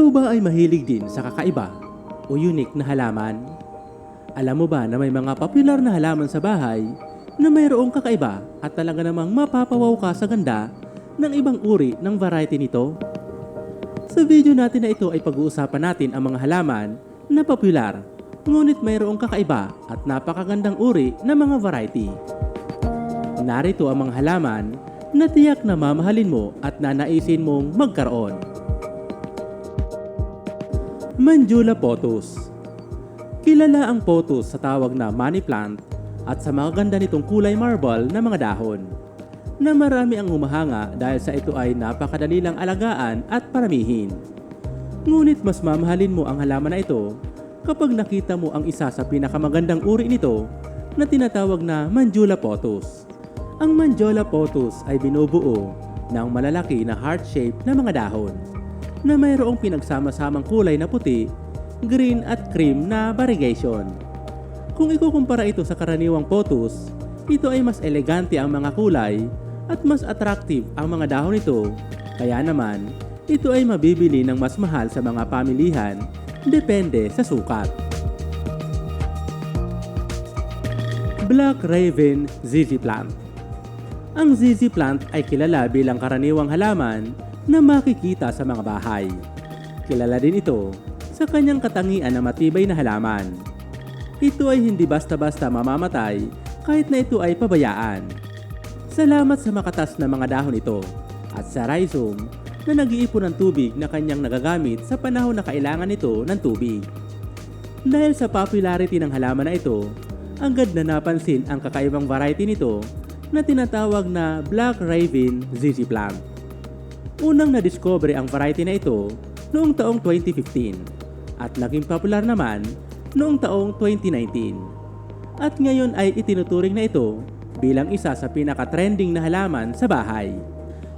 Ikaw ba ay mahilig din sa kakaiba o unique na halaman? Alam mo ba na may mga popular na halaman sa bahay na mayroong kakaiba at talaga namang mapapawaw ka sa ganda ng ibang uri ng variety nito? Sa video natin na ito ay pag-uusapan natin ang mga halaman na popular ngunit mayroong kakaiba at napakagandang uri ng mga variety. Narito ang mga halaman na tiyak na mamahalin mo at nanaisin mong magkaroon. Manjula potus Kilala ang potus sa tawag na money plant at sa mga ganda nitong kulay marble na mga dahon na marami ang humahanga dahil sa ito ay napakadali lang alagaan at paramihin. Ngunit mas mamahalin mo ang halaman na ito kapag nakita mo ang isa sa pinakamagandang uri nito na tinatawag na Manjula potus. Ang Manjula potus ay binubuo ng malalaki na heart shape na mga dahon na mayroong pinagsama-samang kulay na puti, green at cream na variegation. Kung ikukumpara ito sa karaniwang potus, ito ay mas elegante ang mga kulay at mas attractive ang mga dahon nito. Kaya naman, ito ay mabibili ng mas mahal sa mga pamilihan depende sa sukat. Black Raven ZZ Plant Ang ZZ Plant ay kilala bilang karaniwang halaman na makikita sa mga bahay. Kilala din ito sa kanyang katangian na matibay na halaman. Ito ay hindi basta-basta mamamatay kahit na ito ay pabayaan. Salamat sa makatas na mga dahon ito at sa rhizome na nag-iipon ng tubig na kanyang nagagamit sa panahon na kailangan nito ng tubig. Dahil sa popularity ng halaman na ito, agad na napansin ang kakaibang variety nito na tinatawag na Black Raven ZZ Plant. Unang nadiscover ang variety na ito noong taong 2015 at naging popular naman noong taong 2019. At ngayon ay itinuturing na ito bilang isa sa pinaka-trending na halaman sa bahay.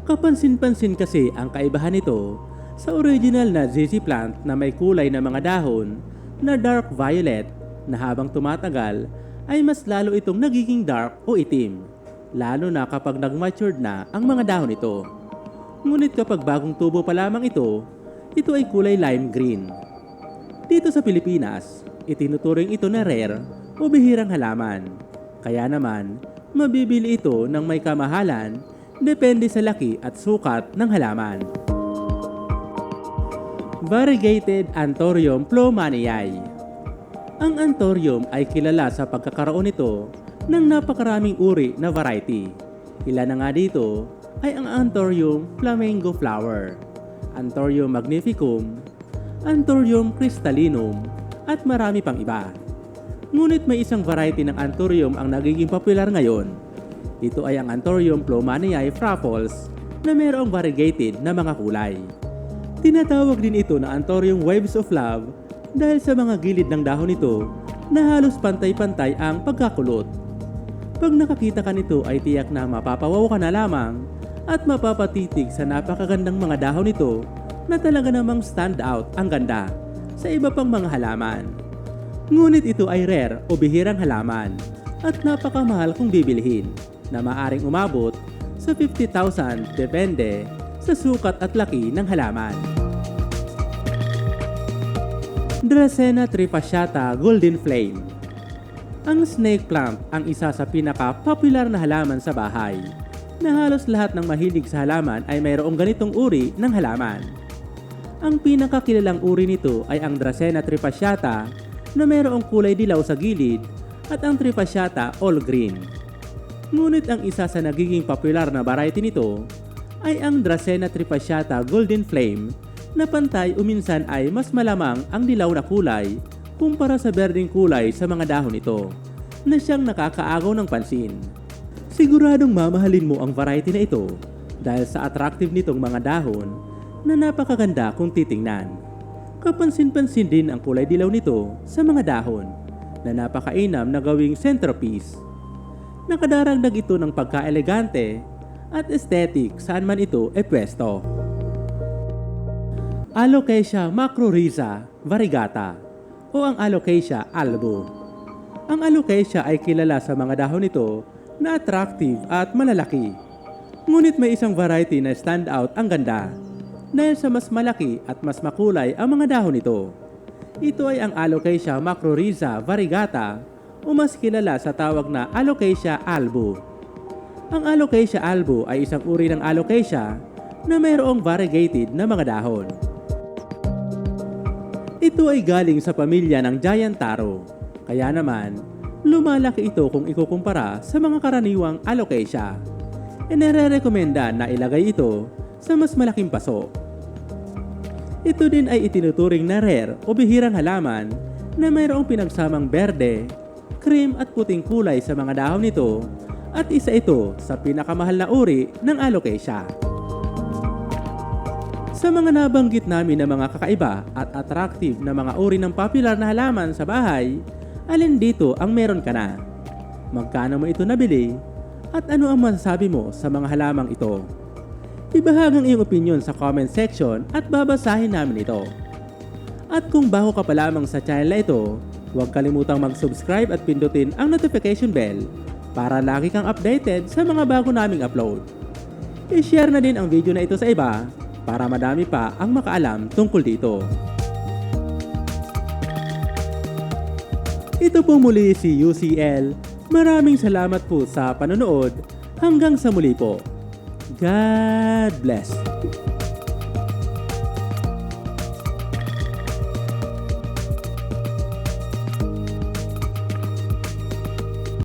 Kapansin-pansin kasi ang kaibahan nito sa original na ZZ plant na may kulay na mga dahon na dark violet na habang tumatagal ay mas lalo itong nagiging dark o itim, lalo na kapag nag-matured na ang mga dahon nito. Ngunit kapag bagong tubo pa lamang ito, ito ay kulay lime green. Dito sa Pilipinas, itinuturing ito na rare o bihirang halaman. Kaya naman, mabibili ito ng may kamahalan depende sa laki at sukat ng halaman. Variegated Anthurium plumanii Ang Anthurium ay kilala sa pagkakaroon nito ng napakaraming uri na variety. Ilan na nga dito ay ang Anthurium flamingo flower, Anthurium magnificum, Anthurium crystallinum, at marami pang iba. Ngunit may isang variety ng Anthurium ang nagiging popular ngayon. Ito ay ang Anthurium plumanii frapples na mayroong variegated na mga kulay. Tinatawag din ito na Anthurium waves of love dahil sa mga gilid ng dahon nito na halos pantay-pantay ang pagkakulot. Pag nakakita ka nito ay tiyak na mapapawaw ka na lamang at mapapatitig sa napakagandang mga dahon nito na talaga namang stand out ang ganda sa iba pang mga halaman. Ngunit ito ay rare o bihirang halaman at napakamahal kung bibilhin na maaring umabot sa 50,000 depende sa sukat at laki ng halaman. Dracena trifasciata golden flame Ang snake plant ang isa sa pinaka-popular na halaman sa bahay na halos lahat ng mahilig sa halaman ay mayroong ganitong uri ng halaman. Ang pinakakilalang uri nito ay ang Dracena trifasciata na mayroong kulay dilaw sa gilid at ang trifasciata all green. Ngunit ang isa sa nagiging popular na variety nito ay ang Dracena trifasciata golden flame na pantay o minsan ay mas malamang ang dilaw na kulay kumpara sa berdeng kulay sa mga dahon nito na siyang nakakaagaw ng pansin. Siguradong mamahalin mo ang variety na ito dahil sa attractive nitong mga dahon na napakaganda kung titingnan. Kapansin-pansin din ang kulay dilaw nito sa mga dahon na napakainam na gawing centerpiece. Nakadaragdag ito ng pagka-elegante at aesthetic saan man ito e pwesto. Alocasia macrorhiza variegata o ang Alocasia albo. Ang Alocasia ay kilala sa mga dahon nito na attractive at malalaki. Ngunit may isang variety na stand out ang ganda. dahil sa mas malaki at mas makulay ang mga dahon nito. Ito ay ang Alocasia macrorhiza variegata o mas kilala sa tawag na Alocasia albu. Ang Alocasia albu ay isang uri ng Alocasia na mayroong variegated na mga dahon. Ito ay galing sa pamilya ng giant taro. Kaya naman, lumalaki ito kung ikukumpara sa mga karaniwang alocasia. E nare-recommenda na ilagay ito sa mas malaking paso. Ito din ay itinuturing na rare o bihirang halaman na mayroong pinagsamang berde, cream at puting kulay sa mga dahon nito at isa ito sa pinakamahal na uri ng alocasia. Sa mga nabanggit namin na mga kakaiba at attractive na mga uri ng popular na halaman sa bahay, alin dito ang meron ka na? Magkano mo ito nabili? At ano ang masasabi mo sa mga halamang ito? Ibahag ang iyong opinion sa comment section at babasahin namin ito. At kung bago ka pa lamang sa channel na ito, huwag kalimutang mag-subscribe at pindutin ang notification bell para lagi kang updated sa mga bago naming upload. I-share na din ang video na ito sa iba para madami pa ang makaalam tungkol dito. Ito po muli si UCL. Maraming salamat po sa panonood. Hanggang sa muli po. God bless.